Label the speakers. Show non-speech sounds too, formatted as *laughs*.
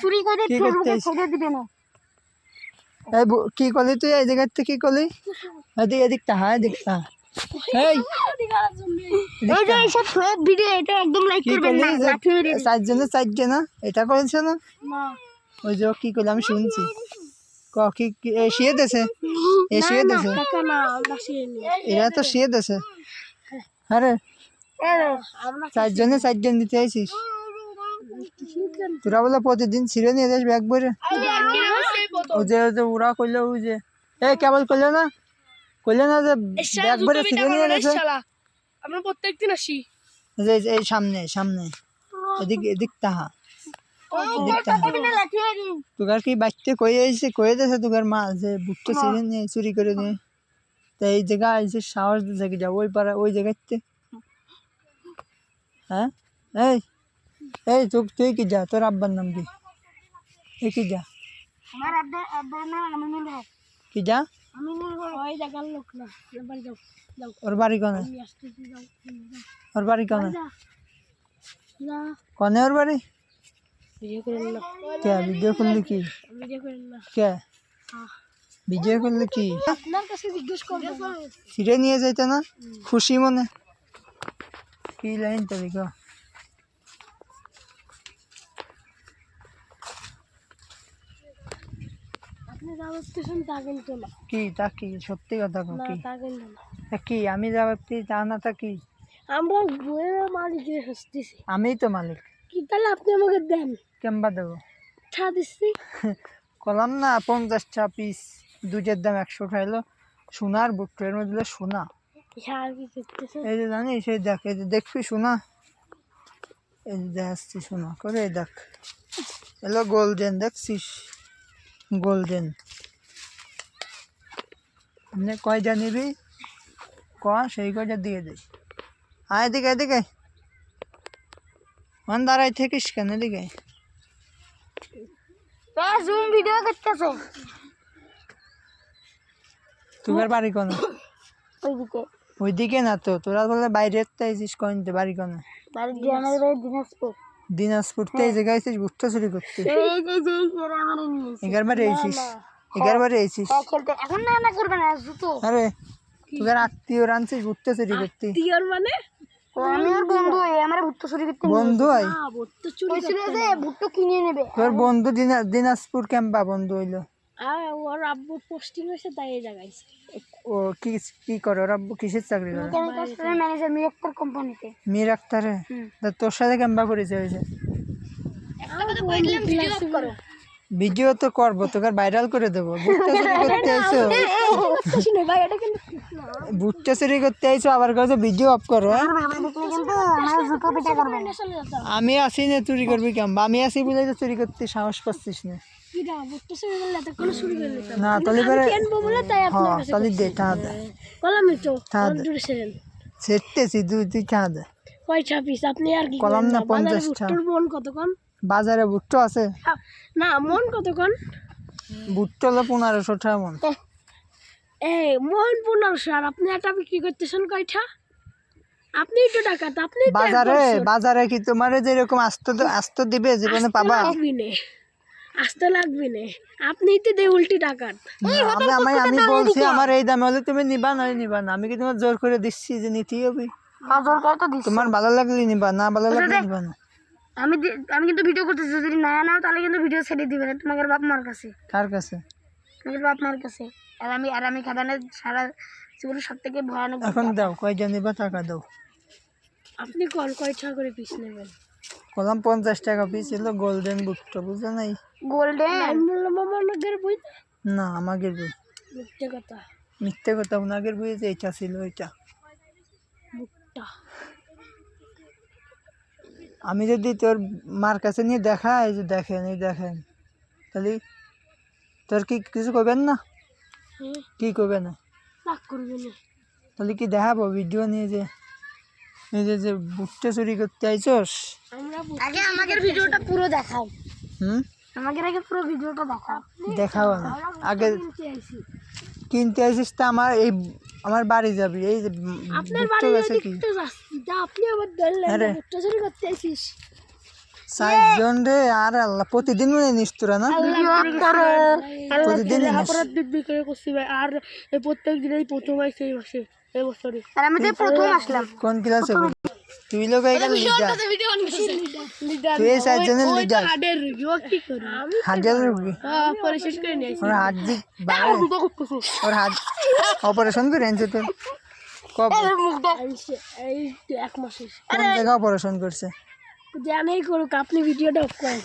Speaker 1: চুরি করে
Speaker 2: কি করতে
Speaker 1: ফেসবুকে ছেড়ে দিবে না।
Speaker 2: এই কি করলি তুই? এই জায়গার থেকে কি করলি? এদিক এদিক তাহা এদিক তাহা এই!
Speaker 1: এই যে এইসব ফেক ভিডিও এটা একদম লাইক করবেন না
Speaker 2: যে
Speaker 1: লাঠি মেরে
Speaker 2: চারজনে চারজনে এটা করেছে না?
Speaker 1: না।
Speaker 2: ওই যে কি করলি? আমি শুনছি। ক কি কি- এ শুয়ে দেছে শুয়ে দেছে এরা তো শুয়ে দেছে আরে! চারজনে চারজন দিতে আইছিস? তোরা বলে প্রতিদিন ছিঁড়ে নিয়ে যাস ব্যাগ ভরে ও যে ওই যে ওরা করল ওই যে। এই কেবল করল না? করলে না যে ব্যাগ ভরে ছিঁড়ে নিয়ে গেছে
Speaker 1: আমরা প্রত্যেকদিন আসি।
Speaker 2: যে- এই সামনে সামনে। এদিক এদিক তাহা। তোকার কি বাচ্চা কয়ে আইছে কয়ে দিয়েছে তোকার মা যে বুকটা ছিঁড়ে নিয়ে চুরি করে নিয়ে। তা এই জায়গা আইছে সাহস দিছে কি যাব ওই পাড়া ওই জায়গাতে। হ্যাঁ? এই এই তুই তুই কি যা তোর আব্বার নাম কি এই কি যা
Speaker 1: আমার আব্বা আব্বার নাম আমিনুল হক
Speaker 2: কি যা
Speaker 1: আমিনুল হক ওই জায়গার লোক না এবার যাও যাও
Speaker 2: ওর বাড়ি কনে ওর বাড়ি কনে
Speaker 1: না
Speaker 2: কনে ওর বাড়ি
Speaker 1: ভিডিও করেন না
Speaker 2: কে ভিডিও করলি কি
Speaker 1: ভিডিও করেন না
Speaker 2: কে ভিডিও করলি কি
Speaker 1: আপনার কাছে জিজ্ঞেস করব
Speaker 2: ছিঁড়ে নিয়ে যাইতে না খুশি মনে কি লাইন তো দেখো
Speaker 1: আপনি যা বলতেছেন তা কিন্তু না
Speaker 2: কি তা কি? সত্যি কথা কি? কি আমি যা ভাবছি তা না তা কি?
Speaker 1: আমরা বইয়ের মালিকের
Speaker 2: আমিই তো মালিক।
Speaker 1: কি তাহলে আপনি আমাকে দেন?
Speaker 2: কেমবা দেবো।
Speaker 1: ছা দিচ্ছি। *laughs*
Speaker 2: কলাম না পঞ্চাশটা পিস। দুধের দাম একশো খাইলো সোনার বুটের মধ্যে সোনা। এই যে জানিস সেই দেখ এই যে দেখবি সোনা? এই যে দেখাচ্ছি সোনা। করে দেখ। এলো গোল্ডেন দেখছিস? গোল্ডেন। আপনি কয়টা নিবি? ক সেই কয়টা দিয়ে দে। আয় এদিকে এদিকে। মান দাঁড়াই থাকিস কেন এদিকে?
Speaker 1: জুম ভিডিও করতেছে?
Speaker 2: তোর বাড়ি কোন?
Speaker 1: ওইদিকে।
Speaker 2: ওইদিকে না তো তোরা বলে বাইরে আইছিস কইনতে বাড়ি কোন?
Speaker 1: গ্রামের বাড়ি দিনাজপুর।
Speaker 2: দিনাজপুর থেকে এই জায়গায় আইছিস ভুট্টা চুরি করতে।
Speaker 1: এই যে যে করে আমার নিয়েছে
Speaker 2: এগার বারে আইছিস এগার বারে আইছিস
Speaker 1: হ্যাঁ খেলতে এখন না না করবে না জুতো।
Speaker 2: আরে তোদের আত্মীয় ভুট্টা চুরি করতে।
Speaker 1: মানে? বন্ধু
Speaker 2: হয়? দিনাজপুর ক্যাম্পা বন্ধু হইল।
Speaker 1: আর ওর আব্বু পোস্টিং হয়েছে তাই জায়গায়
Speaker 2: ও কি কি করে? ওরা কিসের চাকরি করে?
Speaker 1: ম্যানেজার মিরাক্তার কোম্পানিতে।
Speaker 2: মির আক্তারে? তোর সাথে ক্যাম্পা পরিচয় হয়েছে?
Speaker 1: ভিডিও
Speaker 2: ভিডিও তো করব তোকে ভাইরাল করে দেবো। ভুট্টা চুরি *laughs* করতে আইছো?
Speaker 1: শুনে ভাই এটা কিন্তু
Speaker 2: ভুট্টা চুরি করতে আইছো আবার কাছে ভিডিও অফ করো হ্যাঁ? আমি আসি না চুরি করবি কেমন আমি আসি বলে তো চুরি করতে সাহস পাচ্ছিস না।
Speaker 1: কিরা ভুট্টো
Speaker 2: না
Speaker 1: আপনার
Speaker 2: হ্যাঁ
Speaker 1: কাছে
Speaker 2: দে টাকা দে।
Speaker 1: কলামি তো
Speaker 2: থাক।
Speaker 1: দূরে
Speaker 2: সেটতেছি তুই তুই টাকা দে।
Speaker 1: কয়টা পিস আপনি আর কি
Speaker 2: কলাম না,
Speaker 1: বাজারে। ভুট্টোর মন কতক্ষণ?
Speaker 2: বাজারে ভুট্টো আছে।
Speaker 1: না মন কতক্ষণ?
Speaker 2: ভুট্টো হলো পনেরোশো টাকা মন।
Speaker 1: এই মন পনেরোশো আর আপনি বিক্রি করতেছেন কয়টা আপনি তো ডাকাত আপনি
Speaker 2: বাজারে বাজারে কি তোমার যেরকম আস্ত আস্ত দিবে জীবনে পাবা?
Speaker 1: আসতে লাগবি নে। আপনি তো দে উল্টি ডাকাত।
Speaker 2: আমি আমি আমি বলছি আমার এই দামে। হলে তুমি নিবা নয় নিবা না। আমি কি তোমার জোর করে দিচ্ছি যে নিতেই হবে?
Speaker 1: বাজার কত তো
Speaker 2: তোমার ভালো লাগলে নিবা না ভালো লাগলে নিবা না।
Speaker 1: আমি আমি কিন্তু ভিডিও করতেছি যদি না নাও তাহলে কিন্তু ভিডিও ছেড়ে দিবে না। তোমাদের বাপ মার কাছে।
Speaker 2: কার কাছে?
Speaker 1: তোমাদের বাপ মার কাছে। আর আমি আর আমি খাদানে সারা জীবনে সব থেকে ভয়ানক
Speaker 2: এখন দাও কয়টা নিবা টাকা দাও।
Speaker 1: আপনি কল কয়টা করে পিস নেবেন?
Speaker 2: কলাম পঞ্চাশ টাকা পিস এলো গোল্ডেন ভুট্টো বুঝছ নাই?
Speaker 1: গোল্ডেন
Speaker 2: না আমাদের বই?
Speaker 1: মিথ্যে কথা।
Speaker 2: মিথ্যে কথা ওনাগের বই যে এইটা ছিল
Speaker 1: মুখটা
Speaker 2: আমি যদি তোর মার কাছে নিয়ে দেখা এই যে দেখেন এই দেখেন তাহলে তোর কি কিছু করবেন না? কি করবে না। তাহলে কি দেখাবো? ভিডিও নিয়ে যে এই যে যে বুটটা চুরি করতে আইছস?
Speaker 1: আগে আমাদের ভিডিওটা পুরো দেখাও।
Speaker 2: হুম?
Speaker 1: আমাদের আগে পুরো ভিডিওটা দেখাও।
Speaker 2: দেখাবো না। আগে
Speaker 1: কিনতে আইছি।
Speaker 2: কিনতে আইসিস তা আমার এই আমার বাড়ি যাবি। এই যে
Speaker 1: আপনার
Speaker 2: বুটটা
Speaker 1: বাড়ি
Speaker 2: গেছে কি?
Speaker 1: আপনি আবার ধরলেন
Speaker 2: আরে।
Speaker 1: ভুট্টা চুরি করতে আইছিস।
Speaker 2: চারজন রে আর আল্লাহ প্রতিদিন মনে নিস তোরা না? প্রতিদিন
Speaker 1: অপরাধ বিক্রি করছি ভাই। আর এই প্রত্যেক দিনেই প্রথম এই মাসে।
Speaker 3: আর আমি তো প্রথম আসলাম
Speaker 2: কোন ক্লাসে তুই লোক এখানে লিডার
Speaker 1: লিডার
Speaker 2: তুই এই চারজনের লিডার
Speaker 1: হাডের রিভিউ কি করি আমি
Speaker 2: হাজার রুগী
Speaker 1: পরিশেষ করে নিয়েছি
Speaker 2: ওর হাত দিক বাড়ে ওর হাত অপারেশন করে আনছে তোর কব।
Speaker 1: এই এক মাসে
Speaker 2: কোন জায়গায় অপারেশন করছে
Speaker 1: জানেই করুক আপনি ভিডিওটা অফ করেন